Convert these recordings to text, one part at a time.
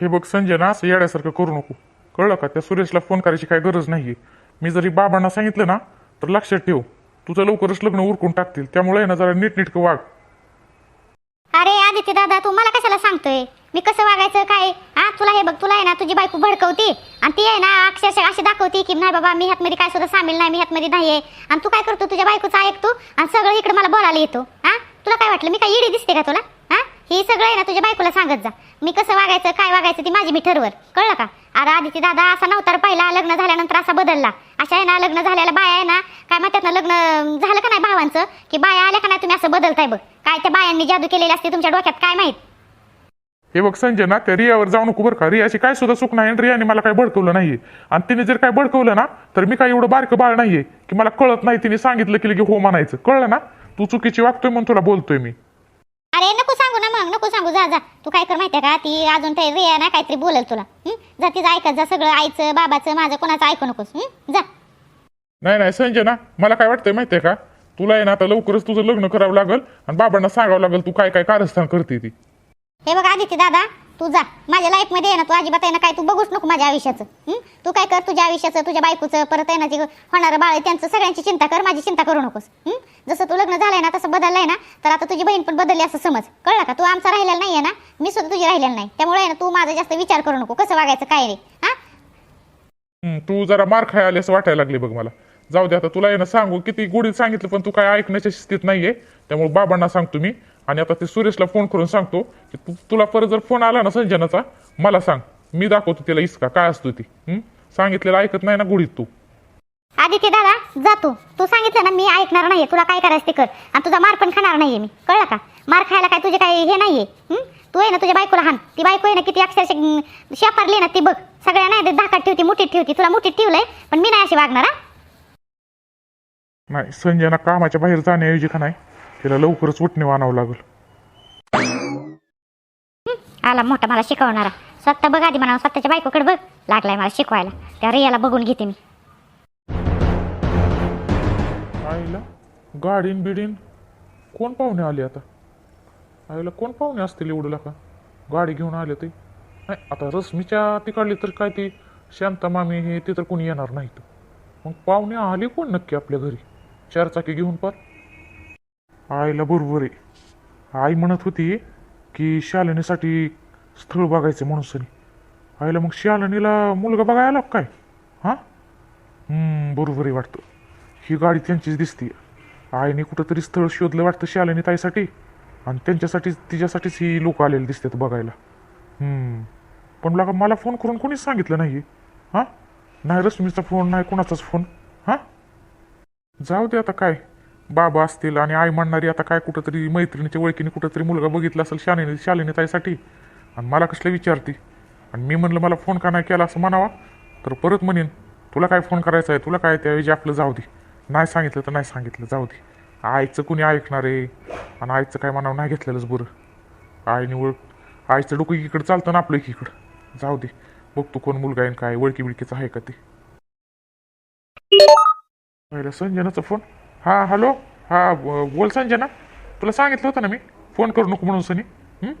हे बघ संजय ना असं येड्यासारखं करू नको. कळलं का? त्या सुरेशला फोन करायची काय गरज नाहीये. मी जरी बाबांना सांगितलं ना तर लक्षात ठेव. तुझं लवकरच लग्न उरकून टाकतील. त्यामुळे ना जरा नीटनीटकं वाग. अरे आदित्य दादा तू मला कशाला सांगतोय? मी कसं वागायचं काय? हा तुला हे बघ तुला आहे ना तुझी बायको भडकवती. आणि ती आहे ना अक्षरशः अशी दाखवती की नाही बाबा मी ह्यातमध्ये काय सुद्धा सामील नाही मी ह्यातमध्ये नाही आहे आणि तू काय करतो? तुझ्या बायकोचा ऐकतो आणि सगळं इकडे मला बोलायला येतो. हा? तुला काय वाटलं? मी काय इडी दिसते का तुला? हे ही सगळं आहे ना तुझ्या बायकोला सांगत जा. मी कसं वागायचं काय वागायचं ती माझी मी ठरवर. कळलं का? अरे आधीची दादा असा नव्हता पहिला लग्न झाल्यानंतर असा बदलला. अशा आहे ना लग्न झालेल्या बाया आहे ना काय म्हणतात ना लग्न झालं का नाही भावांचं? की बाया आल्या का नाही तुम्ही असं बदलताय बघ. काय त्या बायांनी जादू केलेली असते तुमच्या डोक्यात काय माहीत? हे बघ संजय ना त्या रियावर जाऊ नको बरं का. रियाची काय सुद्धा चूक नाही आणि रियाने मला काय भडकवलं नाहीये. आणि तिने जर काय भडकवलं ना तर मी काय एवढं बारकं बाळ नाहीये की मला कळत नाही तिने सांगितलं की लगे हो म्हणायचं. कळलं ना? तू चुकीची वागतोय म्हणून तुला बोलतोय मी. अरे नको सांगू ना मग नको सांगू. जा जा. तू काय कर माहितीये का? ती अजून ते रिया ना काहीतरी बोलेल तुला. हं? जा तिचं ऐकत जा सगळं आईचं बाबाचं माझं कोणाचं ऐकू नकोस. हं? जा. नाही नाही संजय ना मला काय वाटतंय माहितीये का? तुला आहे ना आता लवकरच तुझं लग्न करावं लागल आणि बाबांना सांगावं लागेल तू काय काय कारस्थान करते ती. हे बघ आदित्य दादा तू जा. माझ्या लाईफमध्ये आहे ना तू अजिबात आहे ना काय तू बघूच नको माझ्या आयुष्याचं. तू काय कर तुझ्या आयुष्याचं तुझ्या बायकोचं परत आहे ना जे होणारं बाळ आहे त्यांचं सगळ्यांची चिंता कर माझी चिंता करू नकोस. जसं तू लग्न झालंय ना तसं बदललंय ना तर आता तुझी बहीण पण बदलली असं समज. कळलं का? तू आमचा राहिलेला नाहीये ना? मी सुद्धा तुझी राहिलेला नाही. त्यामुळे आहे ना तू माझा जास्त विचार करू नको. कसं वागायचं काय रे? हा? तू जरा मार खाय आली असं वाटायला लागली बघ मला. जाऊ दे आता तुला आहे ना सांगू किती गोडीत सांगितलं पण तू काय ऐकण्याच्या स्थितीत नाहीये. त्यामुळे बाबांना सांगतो मी. आणि आता ते सुरेशला फोन करून सांगतो की तू तुला परत जर फोन आला ना संजनाचा मला सांग. मी दाखवतो तिला इसका काय असतो ती? सांगितलेलं ऐकत नाही ना गोडीत तू. आदित्य दादा जा तू. तू सांगितलं ना मी ऐकणार नाहीये. तुला काय करायचं ते कर आणि तुझा मार पण खाणार नाहीये मी. कळलं का? मार खायला काय तुझे काय हे नाहीये. हं? तू आहे ना तुझ्या बायकोला हान. ती बायको आहे ना किती अक्षरशः अं, शेपारली ना ती बघ. सगळ्या नाही ते धाकात ठेवती मुठीत ठेवती. तुला मुठीत ठेवलंय पण मी नाही अशी वागणार हा. नाही संजना कामाच्या बाहेर जाण्याऐवजी का नाही? तिला लवकरच उठणे आणावं लागल. आला मोठा मला शिकवणारा. स्वतः बघ आधी म्हणा स्वतःच्या बायकोकडे बघ. लागलाय मला शिकवायला. त्या रियाला बघून घेते मी. आईला गाडीन बिडीन कोण पाहुणे आले आता? आईला कोण पाहुणे असतील एवढं का गाडी घेऊन आले ते. नाही आता रश्मीच्या तिकडली तर काय ती? शांता मामी हे ते तर कोणी येणार नाहीत. मग पाहुणे आले कोण नक्की आपल्या घरी? चारचाकी घेऊन पार. आईला बरोबर आहे. आई म्हणत होती की शालिनीसाठी स्थळ बघायचं म्हणून सनी आईला मग शालिनीला मुलगा बघायला आला काय? हां? बरोबर आहे वाटतं. ही गाडी त्यांचीच दिसते. आईने कुठंतरी स्थळ शोधलं वाटतं शालिनी ताईसाठी. आणि त्यांच्यासाठी तिच्यासाठीच ही लोक आलेली दिसतात बघायला. पण लगा मला फोन करून कोणीच सांगितलं नाही. हां? नाही रश्मीचा फोन नाही कोणाचाच फोन. हां? जाऊ दे आता काय. बाबा असतील आणि आई म्हणणारी आता काय कुठंतरी मैत्रिणीच्या ओळखीने कुठंतरी मुलगा बघितला असेल शालिनी शालिनी ताईसाठी आणि मला कसलं विचारती? आणि मी म्हणलं मला फोन का नाही केला असं म्हणावा तर परत म्हणेन तुला काय फोन करायचा आहे? तुला काय त्याऐवजी आपलं जाऊ दे. नाही सांगितलं तर नाही सांगितलं जाऊ दे. आईचं कुणी ऐकणार आहे? आणि आईचं काय म्हणावं? नाही घेतलेलंच बरं. आईने ओळख आईचं डोकं इकडं चालतं ना आपलं एकीकडं. जाऊ दे बघतो कोण मुलगा आहे काय ओळखी बिळकीचं आहे का ते. पहिलं संजनाचा फोन हा हॅलो? हा बोल संजना. तुला सांगितलं होतं ना मी फोन करू नको म्हणून सनी. हं?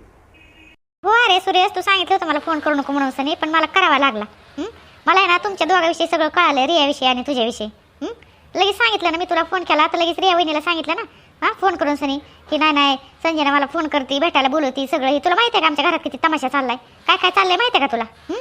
हो अरे सुरेश तू सांगितलं होतं मला फोन करू नको म्हणून सनी पण मला करावा लागला. हं? मला आहे ना तुमच्या दोघांविषयी सगळं कळालं रियाविषयी आणि तुझ्याविषयी. हं? लगेच सांगितलं ना मी तुला फोन केला तर लगेच रिया वहिनीला सांगितलं ना. हां फोन करून सनी की नाही नाही संजना मला फोन करते भेटायला बोलवती सगळं हे तुला माहिती आहे का आमच्या घरात किती तमाशा चाललाय? काय काय चाललंय माहिती आहे का तुला? हं?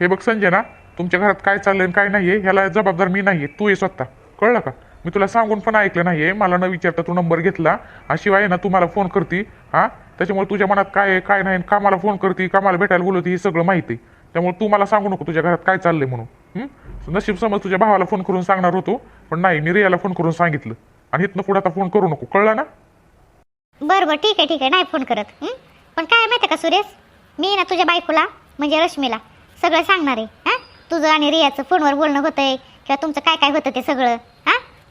हे बघ संजना तुमच्या घरात काय चाललंय आणि काय नाहीये ह्याला जबाबदार मी नाहीये तू ये स्वतः. कळलं का? मी तुला सांगून पण ऐकलं नाहीये. मला न विचारता तू नंबर घेतला. आणि शिवाय ना तू मला फोन करती हा? त्याच्यामुळे तुझ्या मनात काय आहे काय नाही का मला फोन करते का मला भेटायला बोलवती हे सगळं माहिती आहे. त्यामुळे तू मला सांगू नको तुझ्या घरात काय चाललंय म्हणून. नशीब समज तुझ्या भावाला फोन करून सांगणार होतो पण नाही मी रियाला फोन करून सांगितलं. आणि इथनं पुढे आता फोन करू नको. कळलं ना? बरं बरं ठीक आहे ठीक आहे. नाही फोन करत. पण काय माहिती आहे का सुरेश? मी ना तुझ्या बायकोला म्हणजे रश्मीला सगळं सांगणार आहे. हां? तुझं आणि रियाचं फोनवर बोलणं होतंय किंवा तुमचं काय काय होतं ते सगळं.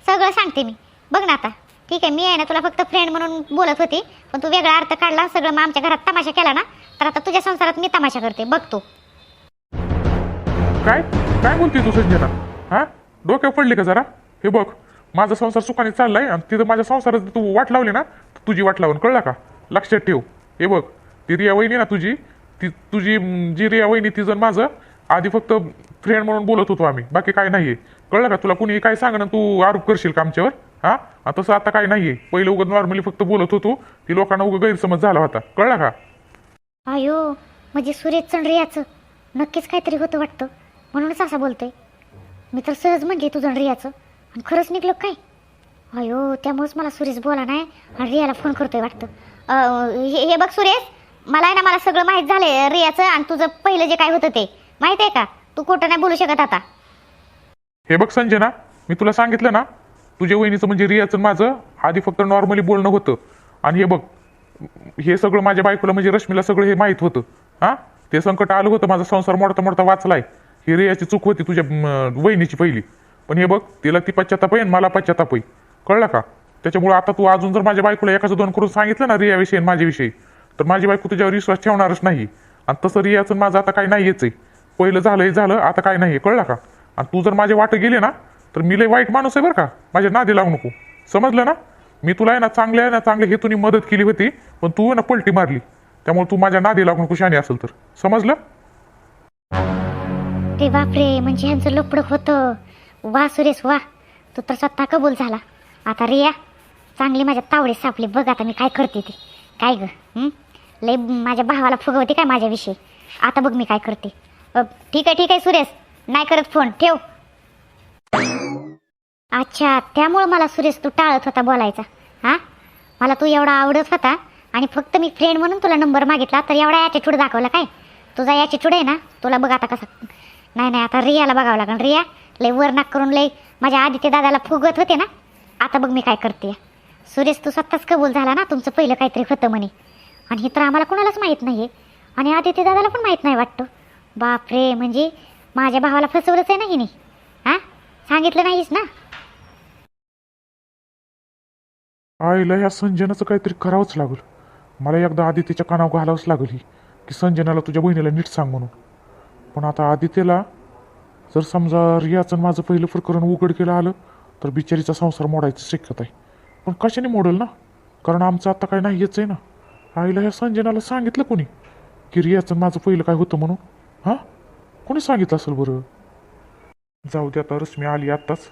सगळं सांगते मी. बघ ना आता. ठीक आहे मी आहे ना तुला फक्त फ्रेंड म्हणून बोलत होती पण तू वेगळा अर्थ काढला सगळं मग आमच्या घरात तमाशा केला ना तर आता तुझ्या संसारात मी तमाशा करते. बघ तू. काय? काय बोलते तू संजना हा? डोक्यावर पडले का जरा? हे बघ माझा संसार सुखाने चाललाय आणि तिथं माझ्या संसारात तू वाट लावली ना तर तुझी वाट लावून कळला का? लक्षात ठेव. हे बघ ती रिया वहिनी ना तुझी ती तुझी जी रिया वहिनी तिचं माझं आधी फक्त फ्रेंड म्हणून बोलत होतो आम्ही. बाकी काय नाहीये. कळलं का तुला कुणी काय सांग ना तू आरोप करशील का आमच्यावर? हा? तसं आता काय नाहीये. पहिलं उगत नॉर्मली फक्त बोलत होतो ती लोकांना उगं गैरसमज झाला होता. कळला का? अयो म्हणजे सुरेश रियाचं नक्कीच काहीतरी होतं वाटतं. म्हणूनच असं बोलतोय. मी तर सहज म्हणले तुझं रियाचं. आणि खरंच निघलं काय? अयो त्यामुळेच मला सुरेश बोला नाही आणि रियाला फोन करतोय वाटतं. हे हे बघ सुरेश मला आहे ना मला सगळं माहीत झालंय रियाचं आणि तुझं पहिलं जे काय होतं ते. माहीत आहे का? तू खोटं नाही बोलू शकत आता. हे बघ संजना मी तुला सांगितलं ना तुझ्या वहिनीचं म्हणजे रियाचं आणि माझं आधी फक्त नॉर्मली बोलणं होतं. आणि हे बघ हे सगळं माझ्या बायकोला म्हणजे रश्मीला सगळं हे माहीत होतं. हां? ते संकट आलं होतं माझा संसार मोडता मोडता वाचलाय. ही रियाची चूक होती तुझ्या वहिनीची पहिली. पण हे बघ तिला ती पश्चाताप आहे आणि मला पश्चाताप आहे. कळलं का? त्याच्यामुळे आता तू अजून जर माझ्या बायकोला एकाचं दोन करून सांगितलं ना रियाविषयी आणि माझ्याविषयी तर माझी बायको तुझ्यावर विश्वास ठेवणारच नाही. आणि तसं रियाचं माझं आता काही नाही आहे. पहिलं झालं हे झालं आता काय नाही कळलं का? आणि तू जर माझे वाटं गेले ना तर मी लय वाईट माणूस आहे बरं का? माझ्या नादी लागू नको. समजलं ना? मी तुला आहे ना चांगल्या आहे ना चांगल्या हेतूने मदत केली होती पण तू ना पलटी मारली. त्यामुळे तू माझ्या नादी लागून कुशाने असेल तर. समजलं? ते बापरे म्हणजे ह्यांचं लपडक होतं. वा सुरेश वा. तू तर स्वतः कबूल झाला. आता रिया चांगली माझ्या तावडे सापली बघ आता मी काय करते ते. काय ग लय माझ्या भावाला फुगवते काय माझ्याविषयी? आता बघ मी काय करते. ठीक आहे ठीक आहे सुरेश. नाही करत फोन ठेव. अच्छा त्यामुळं मला सुरेश तू टाळत होता बोलायचा. हा? मला तू एवढा आवडत होता आणि फक्त मी फ्रेंड म्हणून तुला नंबर मागितला तर एवढा ॲटिट्यूड दाखवला काय? तुझा ॲटिट्यूड आहे ना तुला बघ आता कसा नाही नाही आता रियाला बघावं लागेल. रिया लय वरनाक करून लय माझ्या आदित्य दादाला फुगत होते ना? आता बघ मी काय करते सुरेश तू स्वतःच कबूल झाला ना? तुमचं पहिलं काहीतरी होतं म्हणे. आणि हे तर आम्हाला कोणालाच माहीत नाही आहे आणि आदित्य दादाला पण माहीत नाही वाटतं. बापरे म्हणजे माझ्या भावाला फसवलंच आहे ना हिने? हा? सांगितलं नाहीस ना? आईला ह्या संजनाचं काहीतरी करावंच लागल. मला एकदा आदित्यच्या कानावर घालावंच लागल ही की संजनाला तुझ्या बहिणीला नीट सांग म्हणून. पण आता आदित्यला जर समजा रियाचं आणि माझं पहिलं प्रकरण उघड केलं आलं तर बिचारीचा संसार मोडायची शक्यता आहे. पण कशाने मोडल ना? कारण आमचं आता काय नाहीच आहे ना? आईला ह्या संजनाला सांगितलं कोणी की रियाचं माझं पहिलं काय होतं म्हणून? हां? कोणी सांगितलं असेल बरं? जाऊ दे आता रश्मी आली आत्ताच.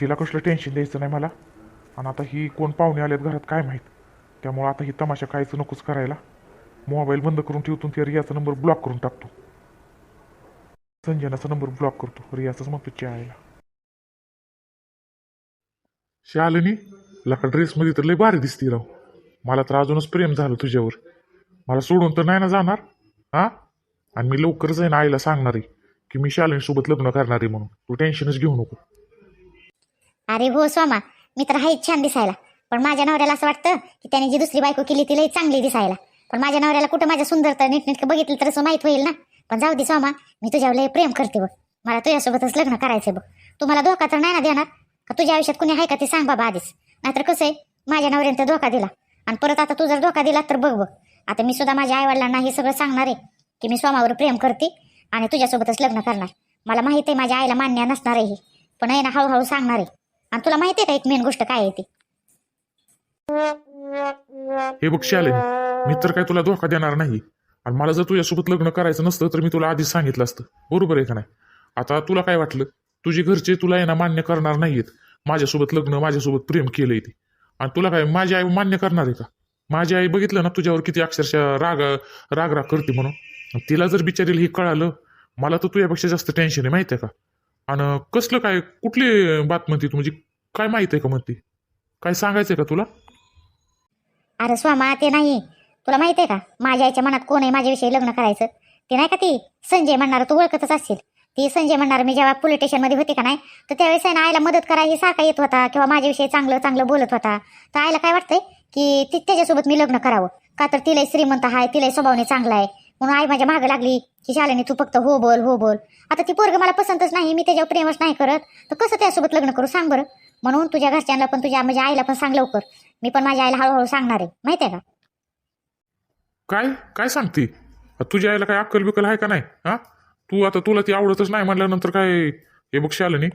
तिला कसलं टेन्शन द्यायचं नाही मला. आणि आता ही कोण पाहुणे आलेत घरात काय माहीत? त्यामुळं आता ही तमाशा कायचं नकोच करायला. मोबाईल बंद करून ठेवतो ते रियाचा नंबर ब्लॉक करून टाकतो. संजनाचा नंबर ब्लॉक करतो. रियाचाच म्हणतो चहायला शालिनी लका ड्रेसमध्ये तर लय भारी दिसती राव. मला तर अजूनच प्रेम झालं तुझ्यावर. मला सोडून तर नाही ना जाणार? हा? आणि मी लवकरच आहे ना आईला सांगणार आहे की मी शालिनीसोबत लग्न करणार आहे म्हणून. तू टेन्शनच घेऊ नको. अरे हो सोमा. मी तर हाईच छान दिसायला. पण माझ्या नवऱ्याला असं वाटतं की त्याने जी दुसरी बायको केली ती चांगली दिसायला. पण माझ्या नवऱ्याला कुठं माझ्या सुंदरता नीटनेटकं बघितलं तर असं माहीत होईल ना? पण जाऊ दे सोमा. मी तुझ्यावर लय प्रेम करते बघ. मला तुझ्यासोबतच लग्न करायचंय बघ. तुम्हाला धोका तर नाही ना देणार? का तुझ्या आयुष्यात कुणी आहे का ते सांग बाबा आधीच. नाहीतर कसं आहे? माझ्या नवऱ्यानं तर धोका दिला. आणि परत आता तू जर धोका दिला तर बघ बघ. आता मी सुद्धा माझ्या आईवडिलांना हे सगळं सांगणार आहे. की मी स्वामावर प्रेम करते आणि तुझ्यासोबतच लग्न करणार. मला माहिती आहे माझ्या आईला मान्य नसणार आहे पण आहे ना हळूहळू सांगणार आहे. आणि तुला माहिती आहे का एक मेन गोष्ट काय आहे ती? हे बघ शालिनी मी तर काय तुला धोका देणार नाही. आणि मला जर तुझ्यासोबत लग्न करायचं नसतं तर मी तुला आधीच सांगितलं असतं. बरोबर आहे का नाही? आता तुला काय वाटलं? तुझे घरचे तुला आहे ना मान्य करणार नाहीयेत. माझ्यासोबत लग्न माझ्यासोबत प्रेम केलंय ते. आणि तुला काय माझी आई मान्य करणार आहे का? माझी आई बघितलं ना तुझ्यावर किती अक्षरशः राग राग राग करते म्हणून. तिला जर बिचारीला हे कळालं मला तर तुझ्यापेक्षा जास्त टेन्शन आहे माहिती आहे का? आणि कसलं काय कुठली बात म्हणते तू? म्हणजे काय माहीत आहे का म्हणते? काय सांगायचंय का तुला? अरे स्वामा ते नाही. तुला माहीत आहे का? माझ्या आईच्या मनात कोण आहे माझ्याविषयी लग्न करायचं? ते नाही का ती संजय म्हणणार तू ओळखतच असशील. ती संजय म्हणणार मी जेव्हा पोलीस स्टेशनमध्ये होते का नाही तर त्यावेळेस आहे ना आईला मदत करायला सारखा येत होता किंवा माझ्याविषयी चांगलं चांगलं बोलत होता. तर आईला काय वाटतंय की ती त्याच्यासोबत मी लग्न करावं. का तर तिलाही श्रीमंत आहे तिलाही स्वभावने चांगला आहे. म्हणून आई माझ्या मागं लागली. की शालेने तू फक्त हो बोल हो बोल. आता ती पोरग मला पसंतच नाही मी त्याच्यावर प्रेमच नाही करत. तर कसं त्यासोबत लग्न करू सांग बरं. म्हणून तुझ्या घरच्यांना पण तुझ्या माझ्या आईला पण सांग लवकर. मी पण माझ्या आईला हळूहळू सांगणार आहे. माहिती आहे का? काय? काय सांगते? तुझ्या आईला काय अक्कल बिकल आहे का नाही? हा? तू आता तुला ती आवडतच नाही म्हणल्यानंतर काय? हे बघ शालिनी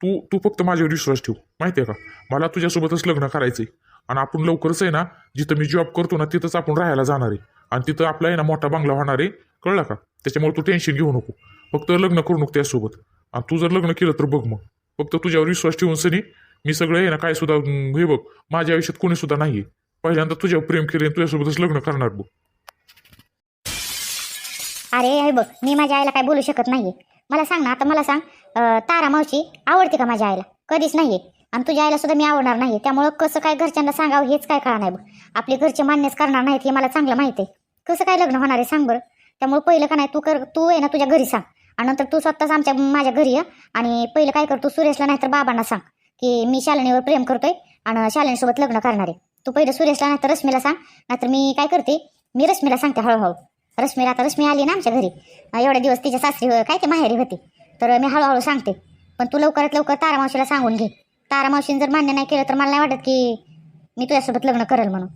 तू तू फक्त माझ्यावर विश्वास ठेव. माहिती आहे का? मला तुझ्यासोबतच लग्न करायचंय. आणि आपण लवकरच आहे ना जिथं मी जॉब करतो ना तिथंच आपण राहायला जाणार आहे. आणि तिथं आपला आहे ना मोठा बंगला होणार आहे. कळलं का? त्याच्यामुळे तू टेन्शन घेऊ नको. फक्त लग्न करू नको त्यासोबत. आणि तू जर लग्न केलं तर बघ मग. फक्त तुझ्यावर विश्वास ठेवून सनी मी सगळं आहे ना काय सुद्धा हे बघ माझ्या आयुष्यात कोणी सुद्धा नाहीये. पहिल्यांदा तुझ्यावर प्रेम केले तुझ्यासोबतच लग्न करणार बघ. अरे हे बघ मी माझ्या आईला काय बोलू शकत नाहीये. मला सांग ना आता मला सांग अं, तारा मावशी आवडते का माझ्या आईला? कधीच नाहीये. आणि तुझ्या आईला सुद्धा मी आवडणार नाही. त्यामुळं कसं काय घरच्यांना सांगावं हेच काय कळणार नाही आपले घरचे मान्यच करणार नाहीत हे मला चांगलं माहिती आहे. कसं काय लग्न होणार आहे सांग बरं. त्यामुळे पहिलं का नाही तू कर तू आहे ना तुझ्या घरी सांग. आणि नंतर तू स्वतःच आमच्या माझ्या घरी ये आणि पहिलं काय कर तू सुरेशला नाही तर बाबांना सांग की मी शालिनीवर प्रेम करतोय आणि शालिनीसोबत लग्न करणार आहे. तू पहिलं सुरेशला नाही तर रश्मीला सांग. नाहीतर मी काय करते मी रश्मीला सांगते हळूहळू. रश्मीला आता रश्मी आली ना आमच्या घरी. एवढ्या दिवस तिच्या सासरी काय ते माहेरी होती. तर मी हळूहळू सांगते. पण तू लवकरात लवकर तारामावशीला सांगून घे. तारा मावशीने जर मान्य नाही केलं तर मला नाही वाटत की मी तुझ्यासोबत लग्न करेल म्हणून.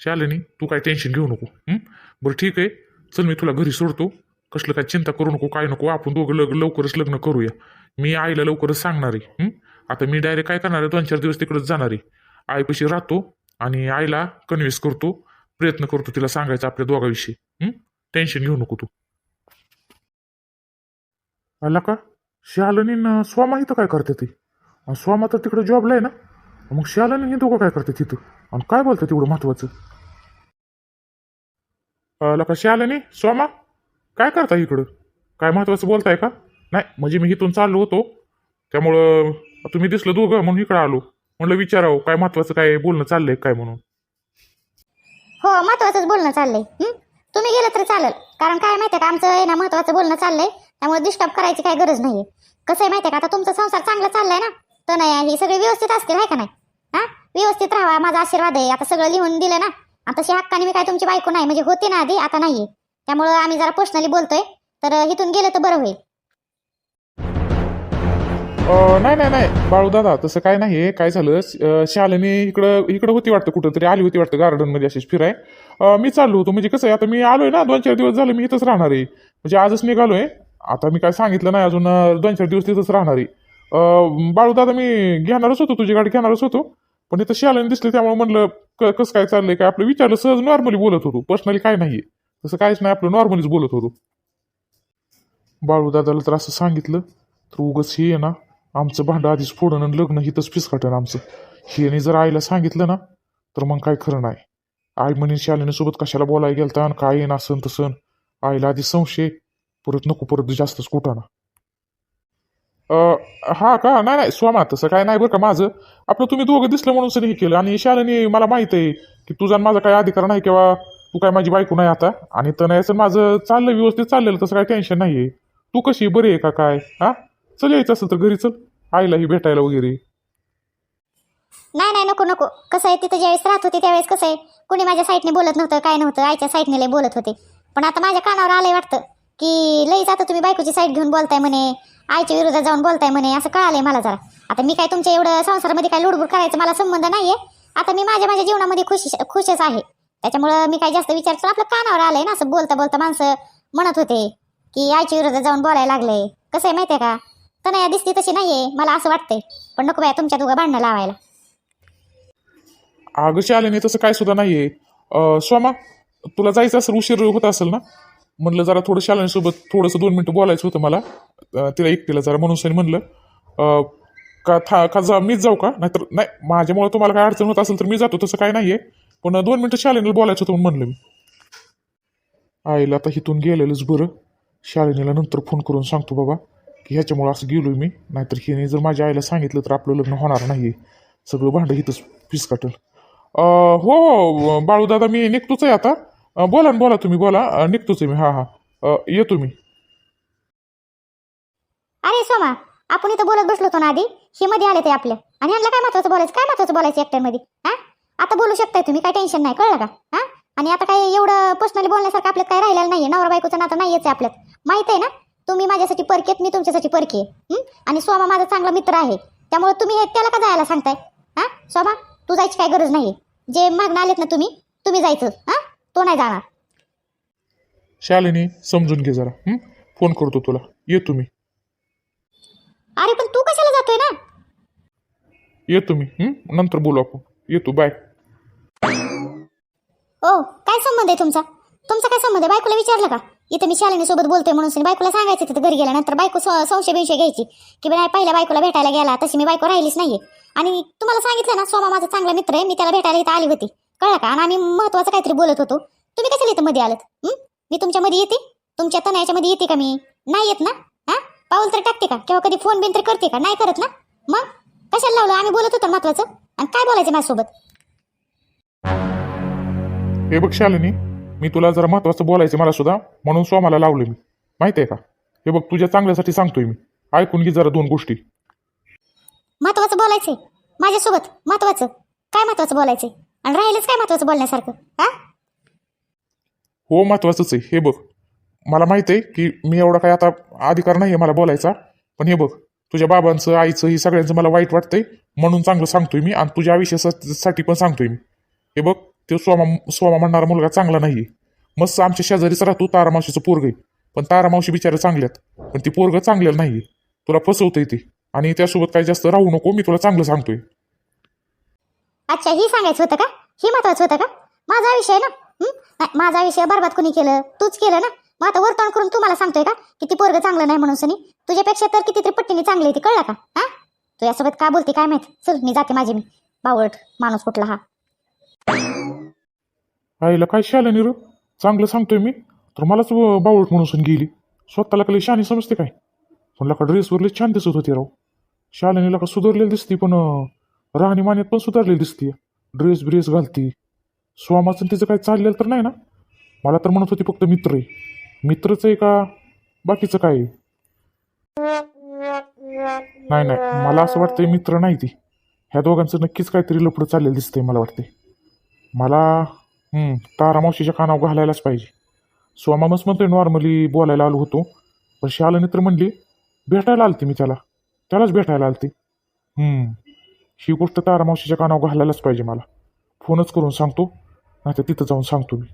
शालिनी तू काय टेन्शन घेऊ नको हं? बरं ठीक आहे. चल मी तुला घरी सोडतो. कसलं काय चिंता करू नको काय नको. आपण दोघं लग लवकरच लग्न करूया. मी आईला लवकरच सांगणार आहे हं? आता मी डायरेक्ट काय करणार आहे? दोन चार दिवस तिकडेच जाणार आहे. आईपाशी राहतो आणि आईला कन्व्हिन्स करतो प्रयत्न करतो तिला सांगायचं आपल्या दोघाविषयी हं? टेन्शन घेऊ नको तू. आला का? शालिनी न स्वामा इथं काय करते ती? आणि स्वामा तर तिकडे जॉबला आहे ना मग शालिनी हे दोघं काय करते तिथं आणि काय बोलतं तेवढं महत्वाचं? अं, आलं नाही स्वामा काय करता इकडं? काय महत्वाचं बोलताय का? नाही म्हणजे मी इथून चाललो होतो. त्यामुळं तुम्ही दिसलं दोघं म्हणून इकडं आलो. म्हणलं विचारावं काय महत्वाचं काय बोलणं चाललंय काय म्हणून? हो महत्वाचंच बोलणं चाललंय. तुम्ही गेलं तर चालेल. कारण काय माहितीये का आमचं आहे ना महत्वाचं बोलणं चाललंय. त्यामुळे डिस्टर्ब करायची काय गरज नाहीये. कसं आहे माहितीये का आता तुमचा संसार चांगला चाललाय ना? तर नाही हे सगळे व्यवस्थित असतील आहे का नाही? हा? व्यवस्थित राहावा माझा आशीर्वाद आहे. आता सगळं लिहून दिलं ना आता तशी हक्काने मी काय तुमची बायको नाही. म्हणजे होते ना आधी आता नाहीये. त्यामुळं आम्ही जरा पर्सनली बोलतोय. तर इथून गेलं तर बरं होईल. नाही नाही नाही. बाळू दादा तसं काय नाही काय झालं? शालिनी इकडं इकडं होती वाटतं कुठं तरी आली होती वाटतं गार्डनमध्ये अशीच फिराय. मी चाललो होतो. म्हणजे कसं आहे आता मी आलोय ना दोन चार दिवस झाले मी इथंच राहणार. आहे म्हणजे आजच निघालोय. आता मी काय सांगितलं नाही अजून दोन चार दिवस तिथंच राहणार. आहे बाळू दादा मी घेणारच होतो तुझी गाडी घेणारच होतो. पण इथं शालिनी दिसले त्यामुळे म्हणलं क- कसं काय चाललंय काय आपलं विचारलं सहज नॉर्मली बोलत होतो. पर्सनली काय नाही तसं काहीच नाही आपलं नॉर्मलीच बोलत होतो. बाळू दादाला तर असं सांगितलं तर उगच हे आहे ना आमचं भांडं आधीच फोडणं आणि लग्न हिथंच फिसकाटन आमचं. हे जर आईला सांगितलं ना तर मग काय खरं नाही. आई म्हणे शालेने सोबत कशाला बोलायला गेलता? आणि काय येईन असं तसं? आईला आधी संशय परत नको परत जास्तच कुठं ना. हा का? नाही नाही स्वामा तसं काय नाही बरं का माझं. आपलं तुम्ही दोघं दिसलं म्हणून सर हे केलं. आणि शाळेने मला माहीत आहे की तुझा माझा काय अधिकार नाही किंवा तू काय माझी बायको नाही आता आणि तर नाही असं माझं चाललं व्यवस्थित चाललेलं तसं काय टेन्शन नाही आहे तू कशी बरी आहे का काय? हा? चल यायचं असेल तर घरी चल. आईलाही भेटायला वगैरे. नाही नाही नको नको. कसं आहे तिथं ज्यावेळेस राहत होते त्यावेळेस कसं आहे? कोणी माझ्या साईडने बोलत नव्हतं काय नव्हतं? आईच्या साईडने लय बोलत होते. पण आता माझ्या कानावर आलंय वाटतं. की लईच आता तुम्ही बायकोची साईड घेऊन बोलताय म्हणे आईच्या विरोधात जाऊन बोलताय म्हणे असं कळालंय मला जरा. आता मी काय तुमच्या एवढं संसारामध्ये काय लुडबुड करायचं मला संबंध नाहीये. आता मी माझ्या माझ्या जीवनामध्ये खुश खुशच आहे. त्याच्यामुळं मी काय जास्त विचार करून आपलं कानावर आलंय ना असं बोलता बोलता माणसं म्हणत होते की आईच्या विरोधात जाऊन बोलायला लागले. कसं आहे माहितीये का? तनया दिसती तशी नाहीये मला असं वाटतंय. पण नको बाया तुमच्या दोघं भांडणं लावायला. अगं शालिनी तसं काय सुद्धा नाहीये. अं, स्वामा तुला जायचं असेल उशीर होत असेल ना? म्हणलं जरा थोडं शालिनीसोबत थोडंसं दोन मिनटं बोलायचं होतं मला. तिला एकटीला जरा म्हणून सनी म्हणलं का था का जा मीच जाऊ का? नाहीतर नाही माझ्यामुळे तुम्हाला काय अडचण होत असेल तर मी जातो तसं काय नाहीये. पण दोन मिनटं शालिनीला बोलायचं होतं म्हणून म्हणलं मी. आईला आता इथून गेलेलंच बरं. शालिनीला नंतर फोन करून सांगतो बाबा की ह्याच्यामुळं असं गेलो मी. नाहीतर हिने जर माझ्या आईला सांगितलं तर आपलं लग्न होणार नाही सगळं भांडं इथंच पीस हो हो बाळू दादा मी निघतोच आहे आता. अं, बोला ना बोला तुम्ही बोला. अं, निघतोच आहे मी हा हा. अं, येतो मी अरे सोमा आपण इथं बोलत बसलो होतो ना आधी. हे मध्ये आले ते आपल्या आणि यांना काय महत्वाचं बोलायचं? काय महत्वाचं बोलायचं एकट्यामध्ये? हा? आता बोलू शकताय तुम्ही काय टेन्शन नाही कळलं का? हा? आणि आता काय एवढं पर्सनली बोलण्यासारखं आपल्यात काय राहिलेलं नाहीये. नवरा बायकोचं नातं नाहीयेच आहे आपल्यात. माहीत आहे ना? तुम्ही माझ्यासाठी परकेत मी तुमच्यासाठी परके आहे. आणि सोमा माझा चांगला मित्र आहे. त्यामुळे तुम्ही हे त्याला का जायला सांगताय? हा? सोमा तू जायची काय गरज नाही जे मागणं आलेत ना तुम्ही तुम्ही जायचं. हा? तो नाही जाणार. शालिनी समजून घे जरा. हं? फोन करतो तुला. येतो मी अरे पण तू कशाला जातोय ना? येतो मी हं? नंतर बोलू आपण. येतो बाय. ओ काय संबंध आहे तुमचा? तुमचा काय संबंध आहे? बायकोला विचारलं का? इथं मी शालिनी सोबत बोलतोय म्हणून सनी. बायकोला सांगायचं तिथं घरी गेल्यानंतर बायको स- संशय बिंशय घ्यायची. की बी नाही पहिल्या बायकोला भेटायला गेला तशी मी बायको राहिलीच नाहीये. आणि तुम्हाला सांगितलं ना सोमा माझा चांगला मित्र आहे. मी त्याला भेटायला इथं आली होती. कळलं का? आणि आम्ही महत्वाचं काहीतरी बोलत होतो. तुम्ही कशाला इथं मध्ये आलात? मी तुमच्या मध्ये येते? तुमच्या तनयाच्या मध्ये येते का मी? नाही येत ना? हा? पाऊल तर टाकते का? किंवा कधी फोन बिन तर करते का? नाही करत ना? मग? कशाला लावलं? आम्ही बोलत होतो महत्वाचं. आणि काय बोलायचं माझ्यासोबत? हे बघ शालिनी मी तुला जरा महत्वाचं बोलायचं मला सुद्धा म्हणून सोमाला लावलं मी. माहिती आहे का? हे बघ तुझ्या चांगल्यासाठी सांगतोय मी. ऐकून घे जरा दोन गोष्टी. महत्वाचं बोलायचंय. माझ्यासोबत महत्वाचं. काय महत्वाचं बोलायचंय? आणि राहिलंच काय महत्वाचं बोलण्यासारखं? हा? हो महत्वाचंच आहे. हे बघ मला माहीत आहे की मी एवढा काय आता अधिकार नाही आहे मला बोलायचा पण हे बघ तुझ्या बाबांचं आईचं हे सगळ्यांचं मला वाईट वाटतंय म्हणून चांगलं सांगतोय मी आणि तुझ्या आयुष्यासाठी पण सांगतोय मी. हे बघ तो सोमा सोमा म्हणणारा मुलगा चांगला नाही मस्त आमच्या शेजारीच राहतो तारामावशीचं पोरग आहे. पण तारामावशी बिचारे चांगल्यात पण ती पोरग चांगलेलं नाही तुला फसवतंय ते. आणि त्यासोबत काही जास्त राहू नको मी तुला चांगलं सांगतोय. अच्छा ही सांगायचं होतं का? ही महत्वाचं होतं का? माझा विषय ना? नाही, माझा विषय बरबाद कोणी केलं? तूच केलं ना? मग आता वरतोंड करून तू मला सांगतोय का? की ती पोरग चांगलं नाही म्हणून सनी. तुझ्यापेक्षा तर कितीतरी पट्टीने चांगली आहे ती कळलं का? हा? तुझ्यासोबत का बोलते काय माहीत? चल मी जाते माझी मी. बावळट माणूस कुठला हा? आईला काय शाल र चांगलं सांगतोय मी. तर मलाच बावळट म्हणून गेली. स्वतःला कधी शानी समजते काय? पण लका ड्रेसवरले छान दिसत होती राव. शालिनीला का सुधारलेली दिसती पण राहणीमान्यात पण सुधारलेली दिसते ड्रेस ब्रेस घालती. स्वामाचं तिचं काय चाललेलं तर नाही ना? मला तर म्हणत होती फक्त मित्र आहे. मित्रच आहे का? बाकीचं काय आहे? नाही नाही. मला असं वाटतंय मित्र नाही ती. ह्या दोघांचं नक्कीच काहीतरी लपडं चाललेलं दिसतंय मला वाटते मला हम्म, तारा मावशीच्या कानावर घालायलाच पाहिजे. सोमामच म्हणतोय नॉर्मली बोलायला आलो होतो. पण शालनी तर म्हणली भेटायला आलती मी त्याला. त्यालाच भेटायला आलती. हम्म, ही गोष्ट तारामावशीच्या कानावर घालायलाच पाहिजे मला. फोनच करून सांगतो नाही तर तिथं जाऊन सांगतो मी.